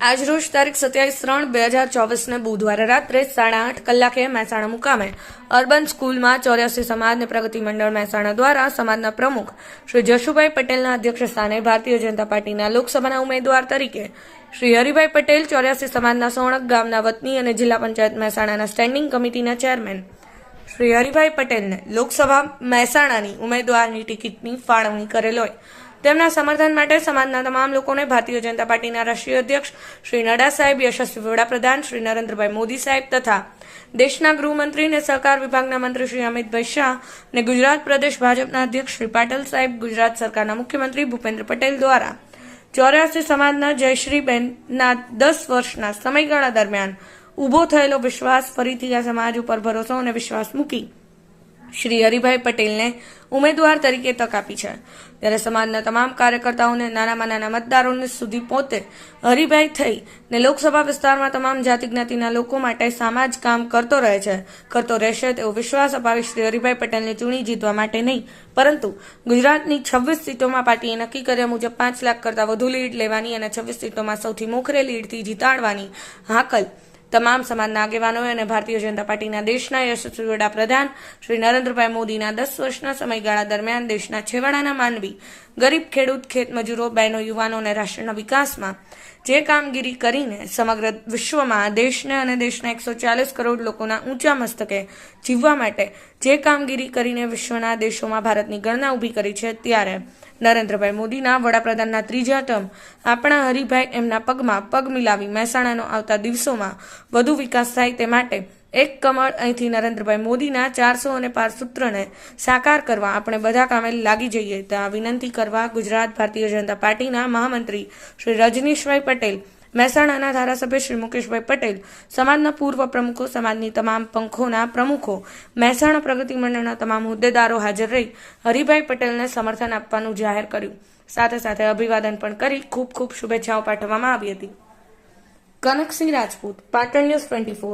આજરોજ તારીખ સત્યાવીસ ત્રણ બે હજાર ચોવીસને બુધવારે રાત્રે સાડા આઠ કલાકે મહેસાણા મુકામે અર્બન સ્કૂલમાં ચોર્યાસી સમાજને પ્રગતિ મંડળ મહેસાણા દ્વારા સમાજના પ્રમુખ શ્રી જશુભાઈ પટેલના અધ્યક્ષ સ્થાને ભારતીય જનતા પાર્ટીના લોકસભાના ઉમેદવાર તરીકે શ્રી હરિભાઈ પટેલ, ચોર્યાસી સમાજના સોણક ગામના વતની અને જિલ્લા પંચાયત મહેસાણાના સ્ટેન્ડિંગ કમિટીના ચેરમેન શ્રી હરિભાઈ પટેલને લોકસભા મહેસાણાની ઉમેદવારની ટિકિટની ફાળવણી કરેલ હોય. તેમના સમર્થન માટે સમાજના તમામ લોકોને ભારતીય જનતા પાર્ટીના રાષ્ટ્રીય અધ્યક્ષ શ્રી નડ્ડા સાહેબ, યશસ્વી વડાપ્રધાન શ્રી નરેન્દ્રભાઈ મોદી સાહેબ તથા દેશના ગૃહમંત્રી અને સહકાર વિભાગના મંત્રી શ્રી અમિતભાઈ શાહ અને ગુજરાત પ્રદેશ ભાજપના અધ્યક્ષ શ્રી પાટીલ સાહેબ, ગુજરાત સરકારના મુખ્યમંત્રી ભૂપેન્દ્ર પટેલ દ્વારા ચોર્યાસી સમાજના જયશ્રીબેનના દસ વર્ષના સમયગાળા દરમિયાન ઊભો થયેલો વિશ્વાસ ફરીથી આ સમાજ ઉપર ભરોસો અને વિશ્વાસ મૂકી શ્રી હરિભાઈ પટેલને ઉમેદવાર તરીકે તક આપી છે. ત્યારે સમાજના તમામ કાર્યકર્તાઓને નાનામાં નાના મતદારોને સુધી પોતે હરિભાઈ થઈ ને લોકસભા વિસ્તારમાં તમામ જાતિ જ્ઞાતિના લોકો માટે સામાજ કામ કરતો રહે છે. કરતો રહેશે તેવો વિશ્વાસ અપાવી શ્રી હરિભાઈ પટેલને ચૂણી જીતવા માટે નહીં. પરંતુ ગુજરાતની છવ્વીસ સીટોમાં પાર્ટીએ નક્કી કર્યા મુજબ પાંચ લાખ કરતાં વધુ લીડ લેવાની અને છવ્વીસ સીટોમાં સૌથી મોખરે લીડથી જીતાડવાની હાકલ તમામ સમાજના આગેવાનોએ અને ભારતીય જનતા પાર્ટીના દેશના યશસ્વી વડાપ્રધાન શ્રી નરેન્દ્રભાઈ મોદીના દસ વર્ષના સમયગાળા દરમિયાન દેશના છેવાડાના માનવી ગરીબ ખેડૂત ખેતમજૂરો બહેનો યુવાનો અને રાષ્ટ્રના વિકાસમાં જે કામગીરી કરીને સમગ્ર વિશ્વમાં દેશને અને દેશના એકસો ચાલીસ કરોડ લોકોના ઊંચા મસ્તકે જીવવા માટે જે કામગીરી કરીને વિશ્વના દેશોમાં ભારતની ગણના ઊભી કરી છે, ત્યારે નરેન્દ્રભાઈ મોદીના વડાપ્રધાનના ત્રીજા ટર્મ આપણા હરિભાઈ એમના પગમાં પગ મિલાવી મહેસાણાનો આવતા દિવસોમાં વધુ વિકાસ થાય તે માટે એક કમળ અહીંથી નરેન્દ્રભાઈ મોદીના ચારસો અને પાંચ સૂત્રને સાકાર કરવા આપણે બધા કામે લાગી જઈએ ત્યાં વિનંતી કરવા ગુજરાત ભારતીય જનતા પાર્ટીના મહામંત્રી શ્રી રજનીશભાઈ પટેલ, મહેસાણાના ધારાસભ્ય શ્રી મુકેશભાઈ પટેલ, સમાજના પૂર્વ પ્રમુખો, સમાજની તમામ પંખોના પ્રમુખો, મહેસાણા પ્રગતિ મંડળના તમામ હોદ્દેદારો હાજર રહી હરિભાઈ પટેલને સમર્થન આપવાનું જાહેર કર્યું. સાથે સાથે અભિવાદન પણ કરી ખૂબ ખૂબ શુભેચ્છાઓ પાઠવવામાં આવી હતી. Kanaksinh Rajput, Patan news twenty